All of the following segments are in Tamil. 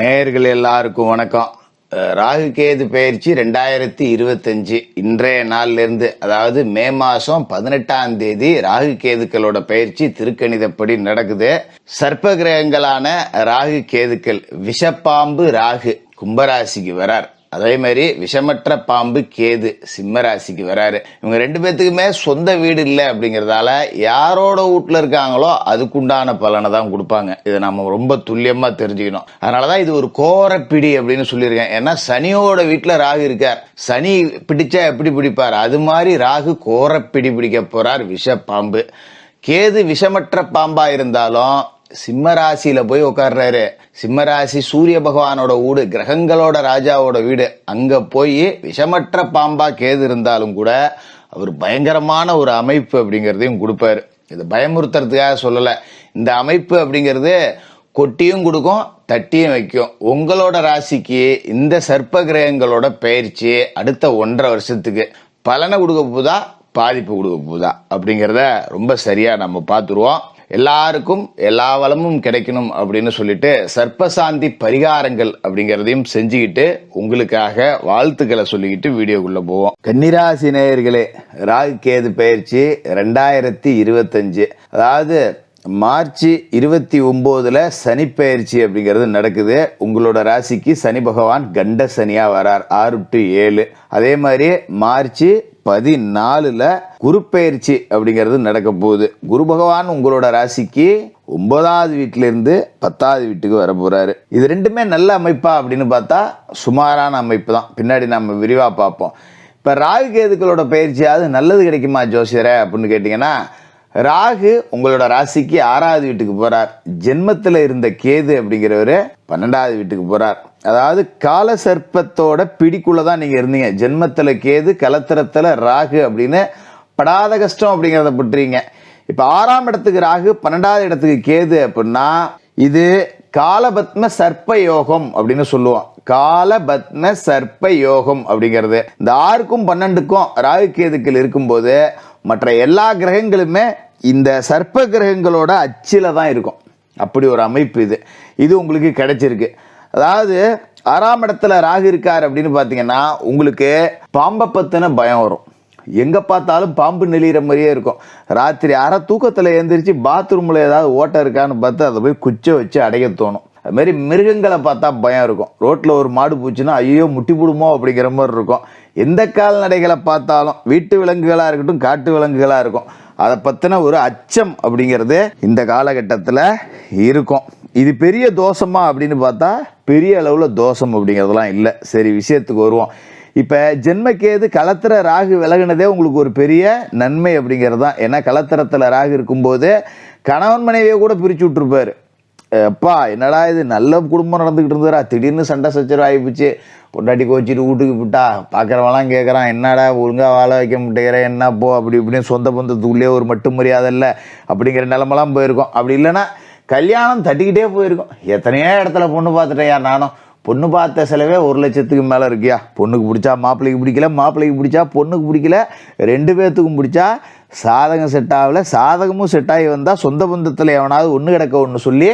நேயர்கள் எல்லாருக்கும் வணக்கம். ராகு கேது பயிற்சி ரெண்டாயிரத்தி இருபத்தஞ்சு இன்றைய நாள்லேருந்து அதாவது மே மாதம் பதினெட்டாம் தேதி ராகு கேதுக்களோட பயிற்சி திருக்கணிதப்படி நடக்குது. சர்ப்ப கிரகங்களான ராகு கேதுக்கள் விஷப்பாம்பு ராகு கும்பராசிக்கு வரார். அதே மாதிரி விஷமற்ற பாம்பு கேது சிம்ம ராசிக்கு வராரு. இவங்க ரெண்டு பேத்துக்குமே சொந்த வீடு இல்லை அப்படிங்கிறதால யாரோட வீட்டில் இருக்காங்களோ அதுக்குண்டான பலனை தான் கொடுப்பாங்க. இதை நம்ம ரொம்ப துல்லியமாக தெரிஞ்சுக்கணும். அதனால தான் இது ஒரு கோரப்பிடி அப்படின்னு சொல்லியிருக்கேன். ஏன்னா சனியோட வீட்டில் ராகு இருக்கார். சனி பிடிச்சா எப்படி பிடிப்பார்? அது மாதிரி ராகு கோரப்பிடி பிடிக்க போகிறார் விஷ பாம்பு கேது விஷமற்ற பாம்பாக இருந்தாலும் சிம்ம ராசியில போய் உட்கார்றாரு சிம்ம ராசி சூரிய பகவானோட வீடு கிரகங்களோட ராஜாவோட வீடு. அங்க போய் விஷமற்ற பாம்பா கேது இருந்தாலும் கூட அவர் பயங்கரமான ஒரு அமைப்பு அப்படிங்கிறதையும் கொடுப்பாரு. இது பயமுறுத்துறதுக்காக சொல்லல. இந்த அமைப்பு அப்படிங்கிறது கொட்டியும் கொடுக்கும் தட்டியும் வைக்கும். உங்களோட ராசிக்கு இந்த சர்ப்ப கிரகங்களோட பயிற்சி அடுத்த ஒன்றரை வருஷத்துக்கு பலனை கொடுக்க போதா பாதிப்பு கொடுக்க போதா அப்படிங்கிறத ரொம்ப சரியா நம்ம பார்த்துருவோம். எல்லாருக்கும் எல்லா வளமும் கிடைக்கணும் அப்படின்னு சொல்லிட்டு சர்ப்பசாந்தி பரிகாரங்கள் அப்படிங்கிறதையும் செஞ்சுக்கிட்டு உங்களுக்காக வாழ்த்துக்களை சொல்லிக்கிட்டு வீடியோக்குள்ள போவோம். கன்னிராசி நேயர்களே ராகு கேது பயிற்சி ரெண்டாயிரத்தி இருபத்தஞ்சு. அதாவது மார்ச் இருபத்தி ஒம்போதில் சனி பயிற்சி அப்படிங்கிறது நடக்குது. உங்களோட ராசிக்கு சனி பகவான் கண்ட சனியா வரார் ஆறு டு ஏழு. அதே மாதிரி மார்ச் பதினாலுல குருப்பெயர்ச்சி அப்படிங்கிறது நடக்க போகுது. குரு பகவான் உங்களோட ராசிக்கு ஒன்பதாவது வீட்டுல இருந்து பத்தாவது வீட்டுக்கு வர போறாரு. இது ரெண்டுமே நல்ல அமைப்பா அப்படின்னு பார்த்தா சுமாரான அமைப்பு தான். பின்னாடி நம்ம விரிவா பார்ப்போம். இப்ப ராகு கேதுக்களோட பயிற்சியாவது நல்லது கிடைக்குமா ஜோசியரே அப்படின்னு கேட்டீங்கன்னா ராகு உங்களோட ராசிக்கு ஆறாவது வீட்டுக்கு போறார். ஜென்மத்துல இருந்த கேது அப்படிங்கிறவரு பன்னெண்டாவது வீட்டுக்கு போறார். அதாவது கால சர்ப்பத்தோட பிடிக்குள்ள தான் நீங்கள் இருந்தீங்க. ஜென்மத்தில் கேது கலத்திரத்தில் ராகு அப்படின்னு படாத கஷ்டம் அப்படிங்கிறத பட்டுறீங்க. இப்போ ஆறாம் இடத்துக்கு ராகு பன்னெண்டாவது இடத்துக்கு கேது அப்படின்னா இது காலபத்ம சர்ப்ப யோகம் அப்படின்னு சொல்லுவோம். காலபத்ம சர்ப்ப யோகம் அப்படிங்கிறது. இந்த ஆறுக்கும் பன்னெண்டுக்கும் ராகு கேதுக்கள் இருக்கும்போது மற்ற எல்லா கிரகங்களுமே இந்த சர்ப்ப கிரகங்களோட அச்சில தான் இருக்கும். அப்படி ஒரு அமைப்பு இது. இது உங்களுக்கு கிடைச்சிருக்கு. அதாவது ஆறாம் இடத்துல ராகு இருக்கார் அப்படின்னு பார்த்தீங்கன்னா உங்களுக்கு பாம்பை பற்றின பயம் வரும். எங்கே பார்த்தாலும் பாம்பு நெளிகிற மாதிரியே இருக்கும். ராத்திரி அரை தூக்கத்தில் எழுந்திரிச்சு பாத்ரூமில் ஏதாவது ஓட்டை இருக்கான்னு பார்த்து அதை போய் குச்சை வச்சு அடைய தோணும். அதுமாரி மிருகங்களை பார்த்தா பயம் இருக்கும். ரோட்டில் ஒரு மாடு போச்சுன்னா ஐயோ முட்டி போடுமோ அப்படிங்கிற மாதிரி இருக்கும். எந்த கால்நடைகளை பார்த்தாலும் வீட்டு விலங்குகளாக இருக்கட்டும் காட்டு விலங்குகளாக இருக்கும். அதை பற்றின ஒரு அச்சம் அப்படிங்கிறது இந்த காலகட்டத்தில் இருக்கும். இது பெரிய தோஷமா அப்படின்னு பார்த்தா பெரிய அளவில் தோஷம் அப்படிங்கிறதுலாம் இல்லை. சரி விஷயத்துக்கு வருவோம். இப்போ ஜென்மக்கேது களத்திர ராகு விலகினதே உங்களுக்கு ஒரு பெரிய நன்மை அப்படிங்கிறது தான் ஏன்னா களத்திரத்தில் ராகு இருக்கும்போது கணவன் மனைவியை கூட பிரித்து விட்டுருப்பாரு. அப்பா என்னடா இது? நல்ல குடும்பம் நடந்துக்கிட்டு இருந்ததுடா. திடீர்னு சண்டை சச்சரவு ஆகிப்போச்சு பொண்டாட்டி கோச்சிட்டு வீட்டுக்கு விட்டா பார்க்குறவெல்லாம் கேட்குறான் என்னடா ஒழுங்காக வாழ வைக்க மாட்டேங்கிற என்ன போ? அப்படி இப்படின்னு சொந்த பந்தத்துக்குள்ளேயே ஒரு மட்டும் மரியாதை இல்லை அப்படிங்கிற நிலமெல்லாம் போயிருக்கோம். அப்படி இல்லைன்னா கல்யாணம் தட்டிக்கிட்டே போயிருக்கோம். எத்தனையோ இடத்துல பொண்ணு பார்த்துட்டேயா நானும். பொண்ணு பார்த்த செலவே ஒரு லட்சத்துக்கு மேலே இருக்கியா? பொண்ணுக்கு பிடிச்சா மாப்பிள்ளைக்கு பிடிக்கல மாப்பிள்ளைக்கு பிடிச்சா பொண்ணுக்கு பிடிக்கல ரெண்டு பேர்த்துக்கும் பிடிச்சா சாதகம் செட் ஆகல. சாதகமும் செட் ஆகி வந்தால் சொந்த பந்தத்தில் எவனாவது ஒன்று கிடக்க ஒன்று சொல்லி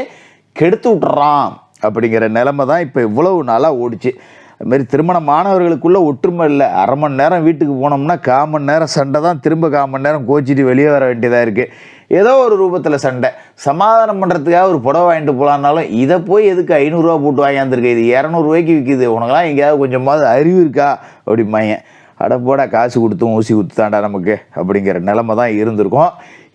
கெடுத்து விட்டுறான். அப்படிங்கிற நிலமை தான் இப்போ இவ்வளவு நாளாக ஓடிச்சு. அதுமாரி திருமணமானவர்களுக்குள்ள ஒற்றுமை இல்லை. அரை மணி நேரம் வீட்டுக்கு போனோம்னா கால் மணி நேரம் சண்டை தான். திரும்ப கால் மணி நேரம் கோச்சிட்டு வெளியே வர வேண்டியதாக இருக்குது ஏதோ ஒரு ரூபத்தில் சண்டை. சமாதானம் பண்ணுறதுக்காக ஒரு புடவை வாங்கிட்டு போகலான்னாலும் இதை போய் எதுக்கு ஐநூறுரூவா போட்டு வாங்கியாந்துருக்கு? இது இரநூறுவாய்க்கு விற்கிது உனக்கெல்லாம் எங்கேயாவது கொஞ்சமாவது அறிவு இருக்கா? அப்படிம்பாங்க. அட காசு கொடுத்தும் ஊசி குத்துத்தாண்டா நமக்கு. அப்படிங்கிற நிலமை தான் இருந்திருக்கும்.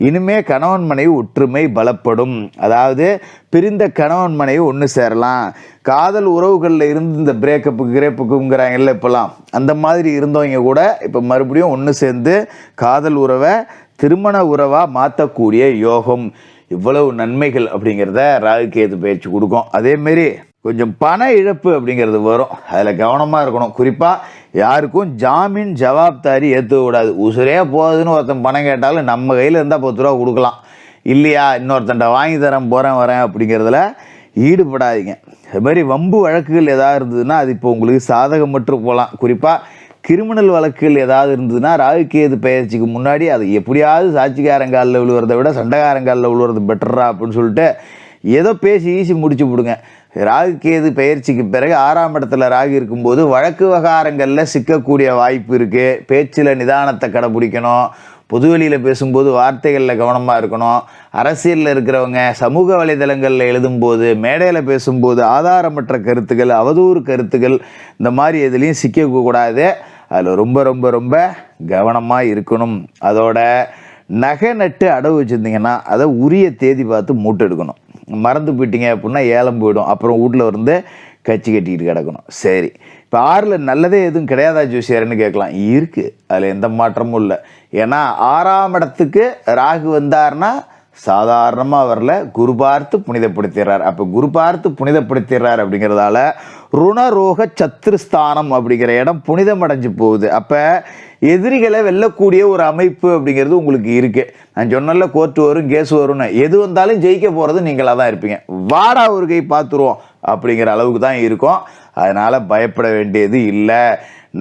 இனிமே கணவன் மனைவி ஒற்றுமை பலப்படும். அதாவது பிரிந்த கணவன் மனைவி ஒன்று சேரலாம். காதல் உறவுகளில் இருந்து இந்த பிரேக்கப்புக்கு கிரேப்புக்குங்கிறாங்கல்ல இப்போலாம் அந்த மாதிரி இருந்தவங்க கூட இப்போ மறுபடியும் ஒன்று சேர்ந்து காதல் உறவை திருமண உறவாக மாற்றக்கூடிய யோகம். இவ்வளவு நன்மைகள் அப்படிங்கிறத ராகுகேது பயிற்சி கொடுக்கும். அதேமாரி கொஞ்சம் பண இழப்பு அப்படிங்கிறது வரும். அதில் கவனமாக இருக்கணும். குறிப்பாக யாருக்கும் ஜாமீன் ஜவாப்தாரி ஏற்றுக்க கூடாது. உசுரே போகுதுன்னு ஒருத்தன் பணம் கேட்டாலும் நம்ம கையில் இருந்தால் பத்து ரூபா கொடுக்கலாம். இல்லையா? இன்னொருத்தன்ட்ட வாங்கி தரேன் போகிறேன் வரேன் அப்படிங்கிறதுல ஈடுபடாதீங்க. அது மாதிரி வம்பு வழக்குகள் ஏதாவது இருந்ததுன்னா அது இப்போ உங்களுக்கு சாதகம் மட்டும் போகலாம். குறிப்பாக கிரிமினல் வழக்குகள் ஏதாவது இருந்ததுன்னா ராகுகேது பயிற்சிக்கு முன்னாடி அது எப்படியாவது சாட்சிக்காரங்காலில் விழுவுறதை விட சண்டைக்காரங்காலில் விழுவுறது பெட்டரா அப்படின்னு சொல்லிட்டு ஏதோ பேசி ஈசி முடிச்சு விடுங்க. ராகு கேது பயிற்சிக்கு பிறகு ஆறாம் இடத்துல ராகு இருக்கும்போது வழக்கு விவகாரங்களில் சிக்கக்கூடிய வாய்ப்பு இருக்குது பேச்சில் நிதானத்தை கடைபிடிக்கணும். பொதுவெளியில் பேசும்போது வார்த்தைகளில் கவனமாக இருக்கணும். அரசியலில் இருக்கிறவங்க சமூக வலைதளங்களில் எழுதும்போது மேடையில் பேசும்போது ஆதாரமற்ற கருத்துக்கள் அவதூறு கருத்துக்கள் இந்த மாதிரி எதுலேயும் சிக்கக்கூடாது அதில் ரொம்ப ரொம்ப ரொம்ப கவனமாக இருக்கணும். அதோட நகை நட்டு அடவு வச்சுருந்தீங்கன்னா அதை உரிய தேதி பார்த்து மூட்டெடுக்கணும் மறந்து போயிட்டீங்க அப்படின்னா ஏலம் போயிடும். அப்புறம் வீட்டில் இருந்து கச்சி கட்டிக்கிட்டு கிடக்கணும். சரி. இப்போ ஆறில் நல்லதே எதுவும் கிடையாதா ஜோசியர்னு கேட்கலாம். இருக்குது அதில் எந்த மாற்றமும் இல்லை. ஏன்னா ஆறாம் இடத்துக்கு ராகு வந்தார்னா சாதாரணமாக வரல குரு பார்த்து புனிதப்படுத்திடுறார். அப்போ குரு பார்த்து புனிதப்படுத்திடுறார் அப்படிங்கிறதால ருணரோக சத்துருஸ்தானம் அப்படிங்கிற இடம் புனிதம் அடைஞ்சு போகுது. அப்போ எதிரிகளை வெல்லக்கூடிய ஒரு அமைப்பு அப்படிங்கிறது உங்களுக்கு இருக்கு. நான் சொன்னல கோர்ட்டு வரும் கேஸ் வரும்னு. எது வந்தாலும் ஜெயிக்க போகிறது நீங்களாக தான் இருப்பீங்க. வாடா ஒரு கை பார்த்துருவோம் அப்படிங்கிற அளவுக்கு தான் இருக்கும். அதனால் பயப்பட வேண்டியது இல்லை.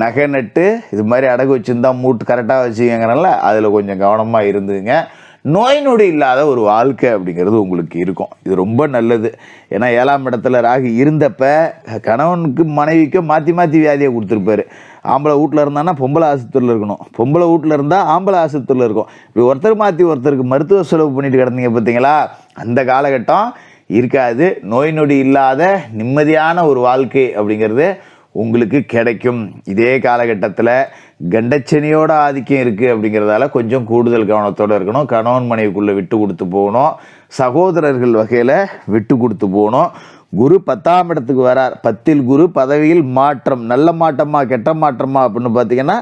நகை நட்டு இது மாதிரி அடகு வச்சுருந்தா மூட்டு கரெக்டாக வச்சுக்கங்கிறனால அதில் கொஞ்சம் கவனமாக இருந்துங்க. நோய் நொடி இல்லாத ஒரு வாழ்க்கை அப்படிங்கிறது உங்களுக்கு இருக்கும். இது ரொம்ப நல்லது. ஏன்னா ஏழாம் இடத்துல ராகு இருந்தப்ப கணவனுக்கு மனைவிக்கும் மாற்றி மாற்றி வியாதியை கொடுத்துருப்பாரு. ஆம்பளை வீட்டில் இருந்தான்னா பொம்பளை ஆஸ்பத்திரியில் இருக்கணும். பொம்பளை வீட்டில் இருந்தால் ஆம்பளை ஆஸ்பத்திரியில் இருக்கும். இப்படி ஒருத்தர் மாற்றி ஒருத்தருக்கு மருத்துவ செலவு பண்ணிட்டு கிடந்தீங்க பார்த்தீங்களா அந்த காலகட்டம் இருக்காது. நோய் நொடி இல்லாத நிம்மதியான ஒரு வாழ்க்கை அப்படிங்கிறது உங்களுக்கு கிடைக்கும். இதே காலகட்டத்தில் கண்டச்சனியோட ஆதிக்கம் இருக்குது அப்படிங்கிறதால கொஞ்சம் கூடுதல் கவனத்தோடு இருக்கணும். கணவன் மனைவிக்குள்ளே விட்டு கொடுத்து போகணும். சகோதரர்கள் வகையில் விட்டு கொடுத்து போகணும். குரு பத்தாம் இடத்துக்கு வரார். பத்தில் குரு பதவியில் மாற்றம் நல்ல மாற்றமா கெட்ட மாற்றமா அப்படின்னு பார்த்தீங்கன்னா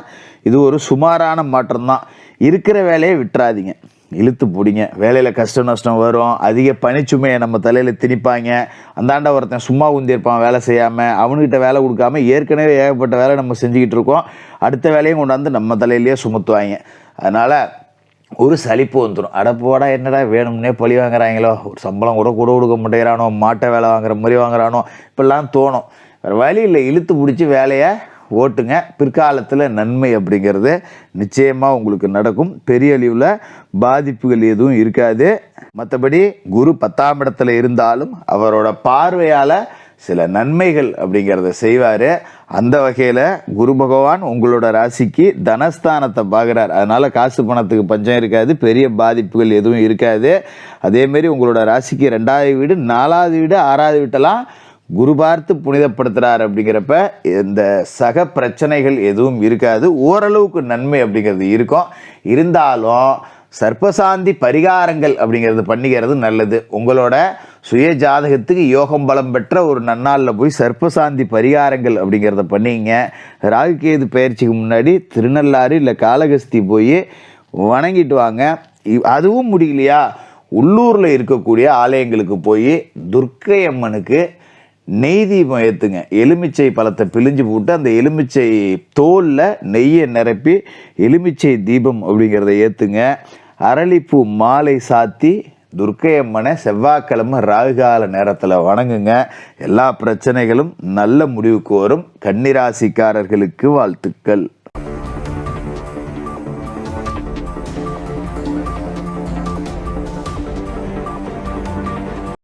இது ஒரு சுமாரான மாற்றம் தான் இருக்கிற வேலையை விட்டுறாதீங்க. இழுத்து பிடிங்க. வேலையில் கஷ்ட நஷ்டம் வரும். அதிக பனிச்சுமையை நம்ம தலையில் திணிப்பாங்க. அந்தாண்ட ஒருத்தன் சும்மா உந்திருப்பான் வேலை செய்யாமல் அவனுக்கிட்ட வேலை கொடுக்காம ஏற்கனவே ஏகப்பட்ட வேலை நம்ம செஞ்சுக்கிட்டு இருக்கோம். அடுத்த வேலையும் கொண்டாந்து நம்ம தலையிலேயே சுமத்துவாங்க. அதனால் ஒரு சலிப்பு வந்துடும் அடப்போடா என்னடா வேணும்னே பழி வாங்குறாங்களோ? ஒரு சம்பளம் கூட கூட கொடுக்க மாட்டேங்கிறானோ? மாட்டை வேலை வாங்குற மாதிரி வாங்குறானோ? இப்படிலாம் தோணும். வேறு வழி இல்லை. இழுத்து பிடிச்சி வேலையை ஓட்டுங்க. பிற்காலத்தில் நன்மை அப்படிங்கிறது நிச்சயமாக உங்களுக்கு நடக்கும். பெரிய அளவில் பாதிப்புகள் எதுவும் இருக்காது. மற்றபடி குரு பத்தாம் இடத்துல இருந்தாலும் அவரோட பார்வையால் சில நன்மைகள் அப்படிங்கிறத செய்வார். அந்த வகையில் குரு பகவான் உங்களோட ராசிக்கு தனஸ்தானத்தை பார்க்குறார். அதனால் காசு பணத்துக்கு பஞ்சம் இருக்காது பெரிய பாதிப்புகள் எதுவும் இருக்காது. அதேமாரி உங்களோட ராசிக்கு ரெண்டாவது வீடு நாலாவது வீடு ஆறாவது வீட்டெல்லாம் குரு பார்த்து புனிதப்படுத்துகிறார் அப்படிங்கிறப்ப இந்த சக பிரச்சனைகள் எதுவும் இருக்காது. ஓரளவுக்கு நன்மை அப்படிங்கிறது இருக்கும். இருந்தாலும் சர்ப்பசாந்தி பரிகாரங்கள் அப்படிங்கிறது பண்ணிக்கிறது நல்லது. உங்களோட சுய ஜாதகத்துக்கு யோகம் பலம் பெற்ற ஒரு நன்னாளில் போய் சர்ப்பசாந்தி பரிகாரங்கள் அப்படிங்கிறத பண்ணிங்க. ராகுகேது பயிற்சிக்கு முன்னாடி திருநள்ளாறு இல்லை காளகஸ்தி போய் வணங்கிட்டு வாங்க. அதுவும் முடியலையா? உள்ளூரில் இருக்கக்கூடிய ஆலயங்களுக்கு போய் துர்க்கை அம்மனுக்கு நெய் தீபம் ஏற்றுங்க எலுமிச்சை பழத்தை பிழிஞ்சு போட்டு அந்த எலுமிச்சை தோலில் நெய்யை நிரப்பி எலுமிச்சை தீபம் அப்படிங்கிறத ஏற்றுங்க அரளிப்பூ மாலை சாத்தி துர்க்கை அம்மனை செவ்வாய்க்கிழமை ராகுகால நேரத்தில் வணங்குங்க. எல்லா பிரச்சனைகளும் நல்ல முடிவுக்கு வரும். கன்னிராசிக்காரர்களுக்கு வாழ்த்துக்கள்.